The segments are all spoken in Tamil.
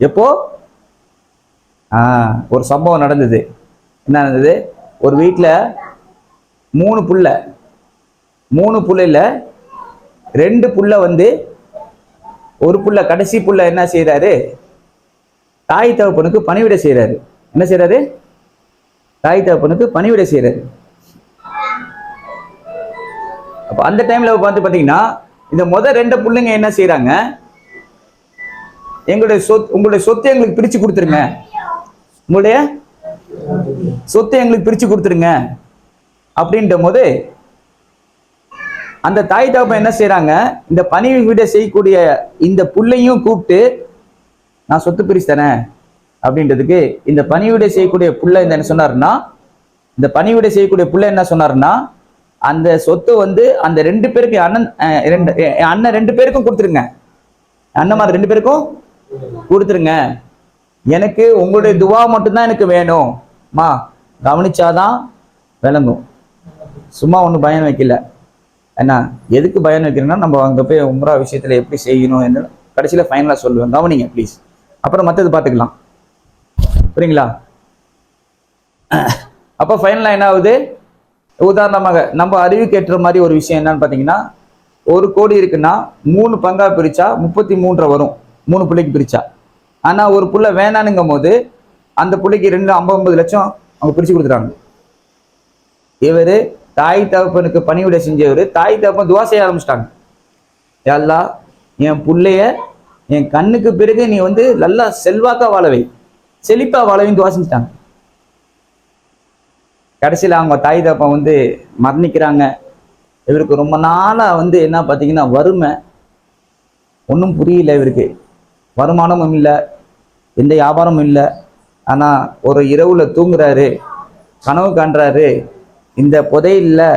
எப்போ? ஆ ஒரு சம்பவம் நடந்தது. என்ன நடந்தது? ஒரு வீட்டில் மூணு புள்ள. மூணு புள்ளையில் ரெண்டு புள்ள வந்து ஒரு புள்ள கடைசி புள்ள என்ன செய்கிறாரு தாய் தகப்பனுக்கு பணிவிட செய்கிறாரு என்ன செய்கிறாரு தாய் தகப்பனுக்கு பணிவிட செய்கிறாரு அப்போ அந்த டைமில் பார்த்து பார்த்தீங்கன்னா இந்த முதல் ரெண்டு புள்ளைங்க என்ன செய்கிறாங்க எங்களுடைய சொத் உங்களுடைய சொத்தை எங்களுக்கு பிரிச்சு கொடுத்துருங்க. உங்களுடைய சொத்தை எங்களுக்கு பிரிச்சு கொடுத்துருங்க. அப்படின்ற போது அந்த தாய் தகப்பன் என்ன செய்யறாங்க இந்த பணி விட செய்யக்கூடிய இந்த புள்ளையும் கூப்பிட்டு நான் சொத்து பிரிச்சு தரேன். அப்படின்றதுக்கு இந்த பணிவிடை செய்யக்கூடிய புள்ள இந்த என்ன சொன்னாருன்னா இந்த பணிவிடை செய்யக்கூடிய புள்ள என்ன சொன்னாருன்னா அந்த சொத்து வந்து அந்த ரெண்டு பேருக்கு என் அண்ணன் ரெண்டு என் அண்ணன் ரெண்டு பேருக்கும் கொடுத்துருங்க. அண்ணன் ரெண்டு பேருக்கும் கொடுத்துருங்க. எனக்கு உங்களுடைய துவா மட்டும்தான் எனக்கு வேணும். மா கவனிச்சாதான் விளங்கும். சும்மா ஒன்றும் பயன் வைக்கல. என்ன எதுக்கு பயன் வைக்கிறேன்னா நம்ம அங்கே போய் உம்ரா விஷயத்தில் எப்படி செய்யணும் என்று கடைசியில் ஃபைனலாக சொல்லுவேன். கவனிங்க ப்ளீஸ் அப்புறம் மற்றது பார்த்துக்கலாம். புரியுங்களா? அப்போ ஃபைனலாக என்ன ஆகுது? உதாரணமாக நம்ம அறிவுக்கு ஏற்ற மாதிரி ஒரு விஷயம் என்னன்னு பார்த்தீங்கன்னா ஒரு கோடி இருக்குன்னா மூணு பங்கா பிரித்தா முப்பத்தி மூன்றை வரும். மூணு பிள்ளைக்கு பிரிச்சா. ஆனால் ஒரு புள்ள வேணானுங்கும் போது அந்த பிள்ளைக்கு ரெண்டு ஐம்பது ஐம்பது லட்சம் அவங்க பிரிச்சு கொடுத்துட்டாங்க. இவர் தாய் தகப்பனுக்கு பணிவிடை செஞ்சவர் தாய் தகப்பன் துவா செய்ய ஆரம்பிச்சிட்டாங்க. எல்லா என் பிள்ளைய என் கண்ணுக்கு பிறகு நீ வந்து நல்லா செல்வாக்கா வாழவை செழிப்பா வாழவைன்னு துவா செஞ்சுட்டாங்க. கடைசியில் அவங்க தாய் தகப்பன் வந்து மரணிக்கிறாங்க. இவருக்கு ரொம்ப நாளாக வந்து என்ன பார்த்தீங்கன்னா வறுமை. ஒன்றும் புரியல இவருக்கு. வருமானமும் இல்லை எந்த வியாபாரமும் இல்லை. ஆனால் ஒரு இரவில் தூங்குறாரு கனவு காண்றாரு இந்த புதையில்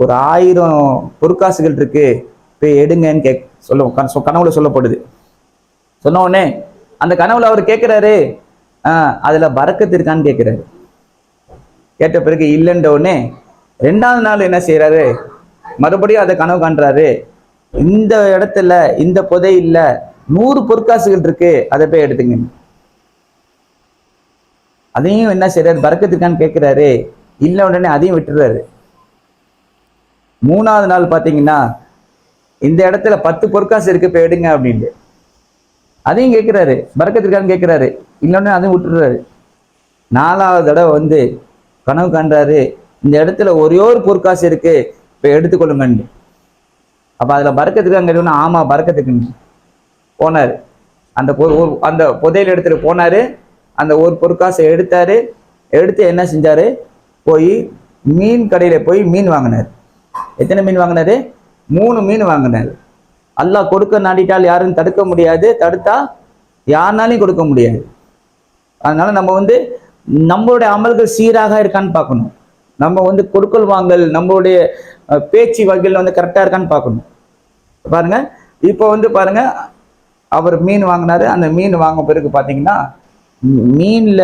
ஒரு ஆயிரம் பொற்காசுகள் இருக்கு போய் எடுங்கன்னு கேக் சொல்ல கன- சொ- கனவுல சொல்லப்படுது. சொன்ன உடனே அந்த கனவுல அவர் கேட்குறாரு அதில் பறக்கத்து இருக்கான்னு கேட்குறாரு கேட்ட பிறகு இல்லைன்ற உடனே ரெண்டாவது நாள் என்ன செய்கிறாரு மறுபடியும் அதை கனவு காண்றாரு. இந்த இடத்துல இந்த புதை இல்லை நூறு பொற்காசுகள் இருக்கு. அதை போய் எடுத்துங்க அதையும் என்ன செய்யறாரு பறக்கத்துக்கான்னு கேட்கிறாரு. இல்ல உடனே அதையும் விட்டுறாரு. மூணாவது நாள் பார்த்தீங்கன்னா இந்த இடத்துல பத்து பொற்காசு இருக்கு போய் எடுங்க அப்படின்ட்டு. அதையும் கேட்கிறாரு. பறக்கத்திற்கான்னு கேட்கிறாரு. இல்லைன்னு அதையும் விட்டுறாரு. நாலாவது தடவை வந்து கனவு காண்றாரு. இந்த இடத்துல ஒரே ஒரு பொற்காசு இருக்கு. இப்போ எடுத்துக்கொள்ளுங்கன்னு அப்போ அதில் பறக்கத்துக்காங்க கேட்டோன்னா ஆமாம் பறக்கத்துக்குன்னு. போனார். அந்த பொ- ஒரு- அந்த புதையல் எடுத்துகிட்டு போனார். அந்த ஒரு பொற்காசை எடுத்தார். எடுத்து என்ன செஞ்சார்? போய் மீன் கடையில் போய் மீன் வாங்கினார். எத்தனை மீன் வாங்கினாரு? மூணு மீன் வாங்கினார். அல்லாஹ் கொடுக்க நாடிட்டால் யாரும் தடுக்க முடியாது. தடுத்தா யாருனாலையும் கொடுக்க முடியாது. அதனால நம்ம வந்து நம்மளுடைய அமல்கள் சீராக இருக்கான்னு பார்க்கணும். நம்ம வந்து கொடுக்கல் வாங்கல் நம்மளுடைய பேச்சு வகையில் வந்து கரெக்டாக இருக்கான்னு பார்க்கணும். பாருங்கள் இப்போ வந்து பாருங்கள் அவர் மீன் வாங்கினாரு. அந்த மீன் வாங்க பிறகு பார்த்தீங்கன்னா மீன்ல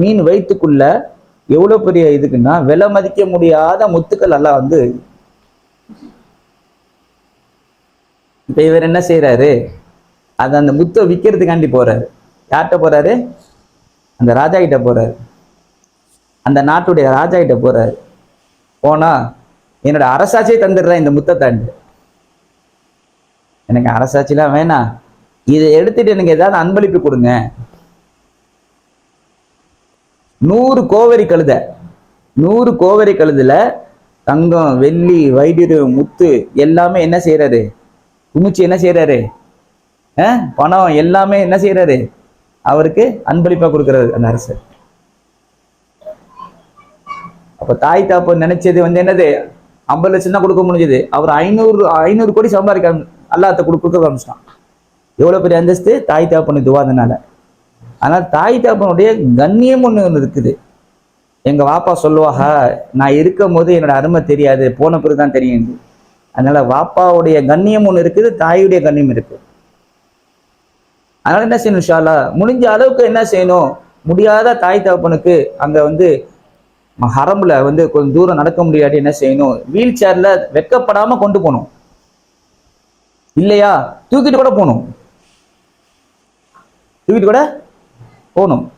மீன் வயிற்றுக்குள்ள எவ்வளோ பெரிய இதுக்குன்னா விலை மதிக்க முடியாத முத்துக்கள் எல்லாம் வந்து இப்போ இவர் என்ன செய்றாரு? அது அந்த முத்தை விற்கிறதுக்காண்டி போறாரு. யார்கிட்ட போறாரு? அந்த ராஜா கிட்ட போறாரு. அந்த நாட்டுடைய ராஜா கிட்ட போறாரு. போனா என்னோட அரசாட்சியை தந்துடுறேன் இந்த முத்தை தாண்டு எனக்கு அரசாட்சிலாம் வேணாம். இதை எடுத்துட்டு எனக்கு ஏதாவது அன்பளிப்பு கொடுங்க. நூறு கோவரி கழுத. நூறு கோவரி கழுதுல தங்கம் வெள்ளி வைடியம் முத்து எல்லாமே என்ன செய்யறாரு குமிச்சு என்ன செய்யறாரு பணம் எல்லாமே என்ன செய்யறாரு அவருக்கு அன்பளிப்பா கொடுக்கறாரு அந்த அரசர். அப்ப தாய் தாப்பு நினைச்சது வந்து என்னது? ஐம்பது லட்சம் தான் கொடுக்க முடிஞ்சது. அவர் ஐநூறு ஐநூறு கோடி சம்பாதிக்க அல்லாத்த கொடுக்க ஆரம்பிச்சிட்டான். எவ்வளவு பெரிய அந்தஸ்து? தாய் தாப்பனு துவாதனால ஆனால் தாய் தாப்பனுடைய கண்ணியம் ஒன்று இருக்குது. எங்க வாப்பா சொல்லுவாக நான் இருக்கும் போது என்னோட அருமை தெரியாது போன பிறகு தான் தெரியும் அதனால வாப்பாவுடைய கண்ணியம் ஒன்று இருக்குது தாயுடைய கண்ணியம் இருக்கு. அதனால என்ன செய்யணும் ஷாலா முடிஞ்ச அளவுக்கு என்ன செய்யணும்? முடியாத தாய் தகப்பனுக்கு அங்க வந்து ஹரம்ல வந்து கொஞ்சம் தூரம் நடக்க முடியாட்டி என்ன செய்யணும்? வீல் சேர்ல வெக்கப்படாமல் கொண்டு போகணும். இல்லையா? தூக்கிட்டு கூட போகணும். தூக்கிட்டு கூட போகணும்.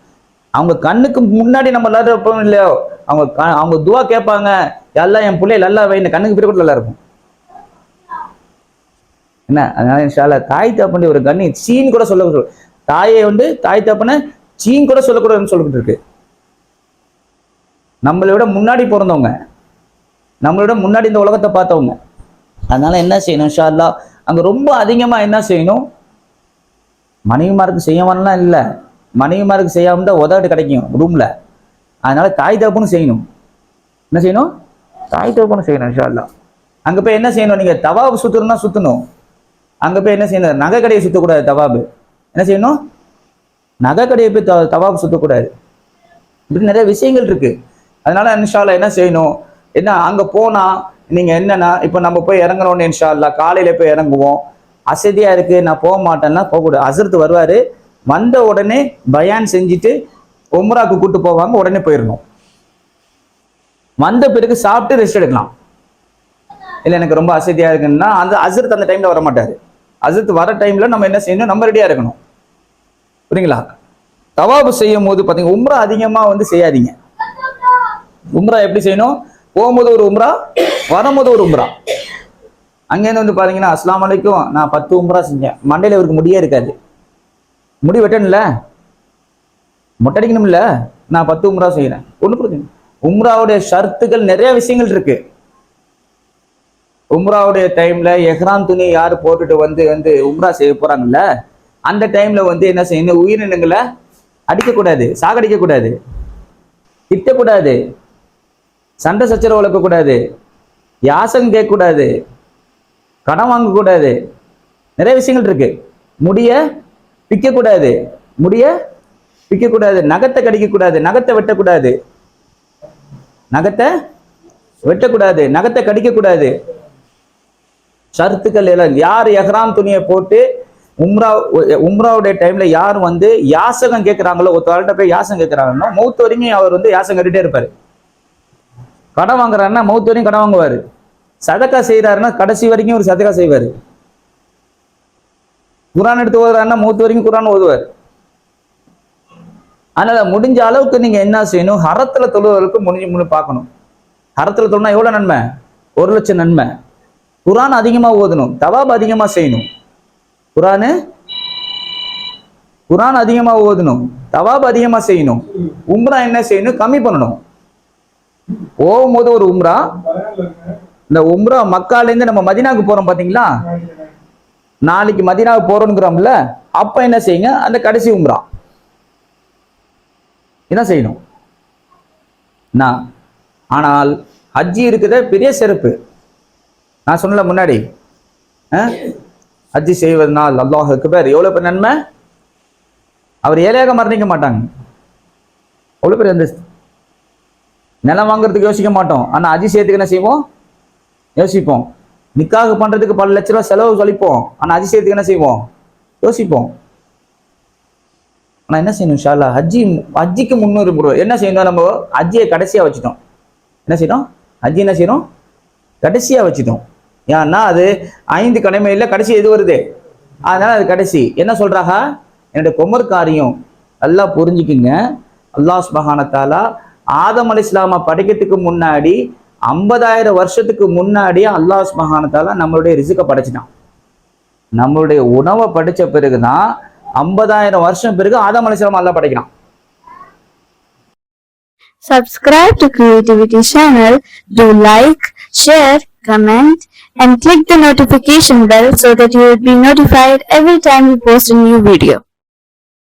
அவங்க கண்ணுக்கு முன்னாடி நம்ம எல்லாரும் இருப்போம் இல்லையோ அவங்க க- அவங்க துவா கேட்பாங்க எல்லாம் என் பிள்ளை நல்லா வைன்னு கண்ணுக்கு பிறகு நல்லா இருக்கும். என்ன? அதனால இன்ஷால்லா தாய் தப்பண்டி ஒரு கண்ணி சீன் கூட சொல்ல தாயை வந்து தாய் தப்பனை சீன் கூட சொல்லக்கூடாதுன்னு சொல்லிக்கிட்டு இருக்கு. நம்மளை விட முன்னாடி பிறந்தவங்க நம்மளை விட முன்னாடி இந்த உலகத்தை பார்த்தவங்க அதனால என்ன செய்யணும் இன்ஷா அங்கே ரொம்ப அதிகமாக என்ன செய்யணும்? மனைவிமாருக்கு செய்யவன்லாம் இல்லை. மனைவிமாருக்கு செய்யாம தான் உதவிட்டு கிடைக்கும் ரூம்ல அதனால தாய் தகப்பனும் செய்யணும். என்ன செய்யணும்? தாய் தகப்பனும் செய்யணும் இன்ஷா அங்கே அங்க போய் என்ன செய்யணும்? நீங்க தவாபு சுத்தணும்னா சுத்தணும். அங்க போய் என்ன செய்யணும்? நகை கடையை சுத்தக்கூடாது தவாபு. என்ன செய்யணும்? நகை கடையை போய் த- தவாபு சுத்தக்கூடாது. இப்படி நிறைய விஷயங்கள் இருக்கு. அதனால இன்ஷால்லா என்ன செய்யணும்? என்ன அங்க போனா நீங்க என்னன்னா இப்ப நம்ம போய் இறங்குறோம்னு இன்ஷால்லா காலையில போய் இறங்குவோம். அசதியா இருக்கு நான் போக மாட்டேன்னா போகக்கூடாது. அசரத்து வருவாரு. வந்த உடனே பயான் செஞ்சுட்டு உம்ராக்கு கூட்டு போவாங்க உடனே போயிடணும் வந்த பிறகு சாப்பிட்டு ரெஸ்ட் எடுக்கலாம். இல்லை எனக்கு ரொம்ப அசதியா இருக்குன்னா அந்த அசரத் அந்த டைம்ல வர மாட்டாரு அசரத் வர டைம்ல நம்ம என்ன செய்யணும்? நம்ம ரெடியா இருக்கணும். புரியுங்களா? தவாபு செய்யும் போது பார்த்தீங்கன்னா உம்ரா அதிகமா வந்து செய்யாதீங்க. உம்ரா எப்படி செய்யணும்? போகும்போது ஒரு உம்ரா வரும்போது ஒரு உம்ரா. அங்கேருந்து வந்து பாத்தீங்கன்னா அஸ்லாம் அலைக்கும். நான் பத்து உம்ரா செஞ்சேன். மண்டையில் இவருக்கு முடியே இருக்காது. முடி வெட்டணும்ல? மொட்டடிக்கணும்ல? நான் பத்து உம்ரா செய்யறேன் ஒண்ணு பிரச்சனை உம்ராவுடைய ஷர்த்துகள் நிறைய விஷயங்கள் இருக்கு. உம்ராவுடைய டைம்ல எஹ்ராம் துணி யார் போட்டுட்டு வந்து வந்து உம்ரா செய்ய போறாங்கல்ல? அந்த டைம்ல வந்து என்ன செய்யணும்? உயிரினங்களை அடிக்கக்கூடாது. சாகடிக்கக்கூடாது. திட்டக்கூடாது. சண்டை சச்சரவு வளர்க்கக்கூடாது. யாசம் கேட்கக்கூடாது. கடன் வாங்கக்கூடாது. நிறைய விஷயங்கள் இருக்கு. முடிய பிக்கக்கூடாது முடிய விற்கக்கூடாது. நகத்தை கடிக்கக்கூடாது. நகத்தை வெட்டக்கூடாது. நகத்தை வெட்டக்கூடாது. நகத்தை கடிக்கக்கூடாது. சருத்துக்கள் எல்லாம் யார் எஹ்ராம் துணியை போட்டு உம்ரா உம்ராவுடைய டைம்ல யார் வந்து யாசகம் கேட்குறாங்களோ ஒருத்தவர்கிட்ட போய் யாசகம் கேட்குறாங்கன்னா மௌத்து வரைக்கும் அவர் வந்து யாசகம் கட்டிட்டே இருப்பாரு. கடன் வாங்குறாருன்னா மௌத்து வரைக்கும் கடன் வாங்குவாரு. சதக்கா செய்யறாருன்னா கடைசி வரைக்கும் ஒரு சதக்கா செய்வாரு. குரான் எடுத்து ஓதுறாருன்னா மூத்து வரைக்கும் குரான் ஓதுவார். அதனால முடிஞ்ச அளவுக்கு நீங்க என்ன செய்யணும்? ஹரத்துல தொழுவதற்கு முடிஞ்சு முடிஞ்சு பார்க்கணும். ஹரத்துல தொழுனா எவ்வளவு நன்மை? ஒரு லட்சம் நன்மை. குரான் அதிகமா ஓதணும். தவாப் அதிகமா செய்யணும். குரானு? குரான் அதிகமா ஓதணும். தவாப் அதிகமா செய்யணும். உம்ரா என்ன செய்யணும்? கம்மி பண்ணணும். போகும்போது ஒரு உம்ரா? இந்த உம்ரா மக்கால இருந்து நம்ம மதினாவுக்கு போறோம் பாத்தீங்களா? நாளைக்கு மதினாவுக்கு போறோம்ங்கிறோம்ல அப்ப என்ன செய்யுங்க? அந்த கடைசி உம்ரா. என்ன செய்யணும்? நான் ஆனால் ஹஜ்ஜி இருக்கிற பெரிய சிறப்பு நான் சொன்னல முன்னாடி. ஹஜ்ஜி செய்வதனால் அல்லாஹுக்கு பேர் எவ்வளவு பேர் நன்மை? அவர் ஏழையாக மரணிக்க மாட்டாங்க. அவ்வளவு பேர் அந்த நிலம் வாங்குறதுக்கு யோசிக்க மாட்டோம். ஆனா ஹஜ்ஜி செய்யறதுக்கு என்ன செய்வோம்? யோசிப்போம். நிக்காக பண்றதுக்கு பல லட்ச ரூபா செலவு கழிப்போம் ஆனா அதிசயத்துக்கு என்ன செய்வோம்? யோசிப்போம். ஆனா என்ன செய்யணும்? ஷாலா ஹஜ்ஜி ஹஜ்ஜிக்கு முன்னூறு ரூபாய் என்ன செய்யணும் நம்ம? ஹஜ்ஜியை கடைசியா வச்சுட்டோம். என்ன செய்யணும்? ஹஜ்ஜி என்ன செய்யணும்? கடைசியா வச்சுட்டோம். ஏன்னா அது ஐந்து கடமையில கடைசி எது வருது? அதனால அது கடைசி. என்ன சொல்கிறாங்க என்னுடைய கொமர் காரியம். நல்லா புரிஞ்சுக்குங்க. அல்லாஹ் சுபஹானத்தாலா ஆதம் அலி இஸ்லாம படைக்கிறதுக்கு முன்னாடி ஐம்பதாயிரம் வருஷத்துக்கு முன்னாடியே அல்லாஸ் மகானத்தால நம்மளுடைய ரிசுக்கை படைச்சிட்டான் நம்மளுடைய உணவை படிச்ச பிறகுதான் ஐம்பதாயிரம் வருஷம் பிறகு ஆதம் அலி இஸ்லாம் அல்லாஹ் படைக்கிறான் Subscribe to Creativity channel, do like, share, comment, and click the notification bell so that you will be notified every time we post a new video.